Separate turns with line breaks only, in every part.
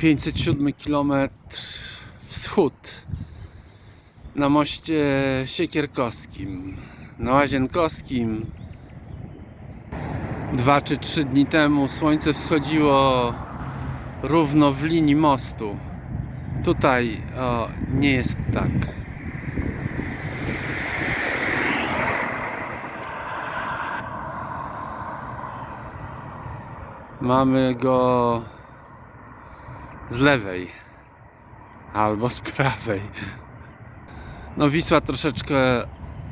507 km wschód na moście Siekierkowskim, na Łazienkowskim. Dwa czy trzy dni temu słońce wschodziło równo w linii mostu. Tutaj o, nie jest tak. Mamy go z lewej albo z prawej. No Wisła troszeczkę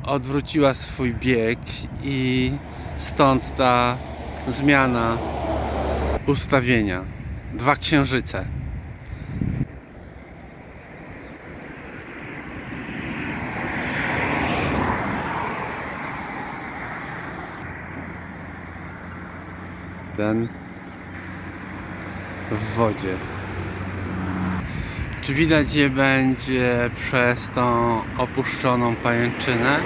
odwróciła swój bieg i stąd ta zmiana ustawienia. Dwa księżyce. Ten w wodzie. Czy widać je będzie przez tą opuszczoną pajęczynę?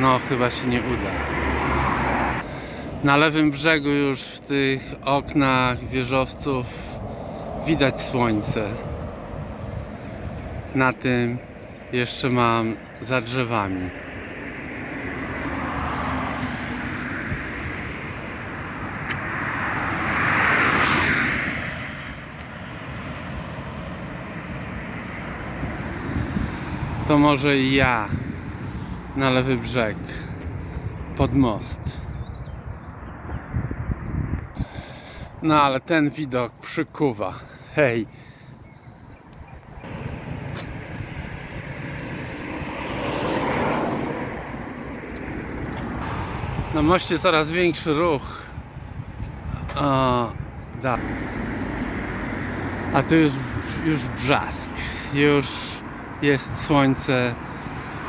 No, chyba się nie uda. Na lewym brzegu już w tych oknach wieżowców widać słońce. Na tym jeszcze mam za drzewami. To może ja na lewy brzeg pod most. No ale ten widok przykuwa. Hej. Na moście coraz większy ruch. O, da. A tu już, już brzask. Już jest słońce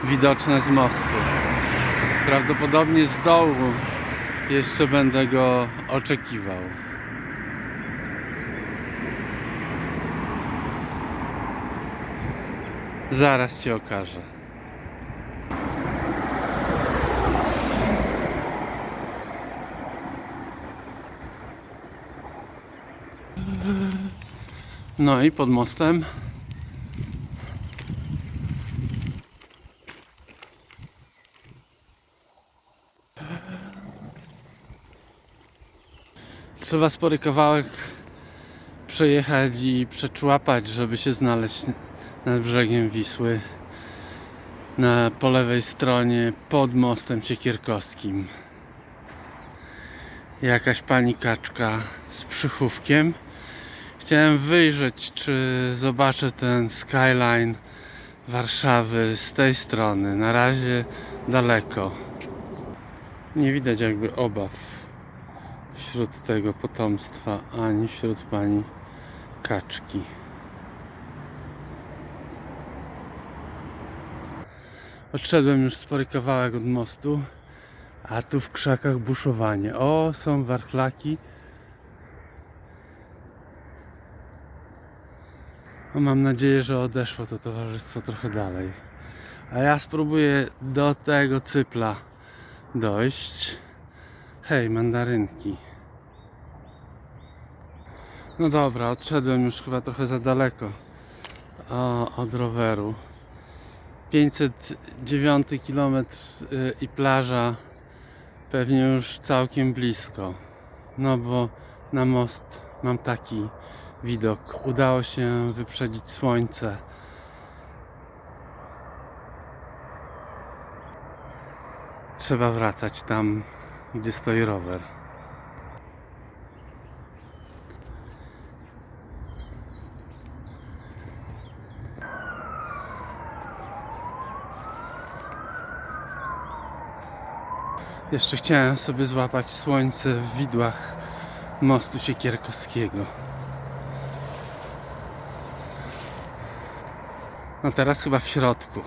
widoczne z mostu. Prawdopodobnie z dołu jeszcze będę go oczekiwał. Zaraz ci okażę. No i pod mostem Trzeba spory kawałek przejechać i przeczłapać, żeby się znaleźć nad brzegiem Wisły. Na, po lewej stronie pod mostem Siekierkowskim. Jakaś pani kaczka z przychówkiem. Chciałem wyjrzeć, czy zobaczę ten skyline Warszawy z tej strony. Na razie daleko. Nie widać jakby obaw wśród tego potomstwa, ani wśród pani kaczki. Odszedłem już spory kawałek od mostu, a tu w krzakach buszowanie. O, są warchlaki. O, mam nadzieję, że odeszło to towarzystwo trochę dalej. A ja spróbuję do tego cypla dojść. Hej, mandarynki. No dobra, odszedłem już chyba trochę za daleko o, od roweru. 509 km y, i plaża pewnie już całkiem blisko. No bo na most mam taki widok. Udało się wyprzedzić słońce. Trzeba wracać tam, gdzie stoi rower. Jeszcze chciałem sobie złapać słońce w widłach mostu Siekierkowskiego. No teraz chyba w środku.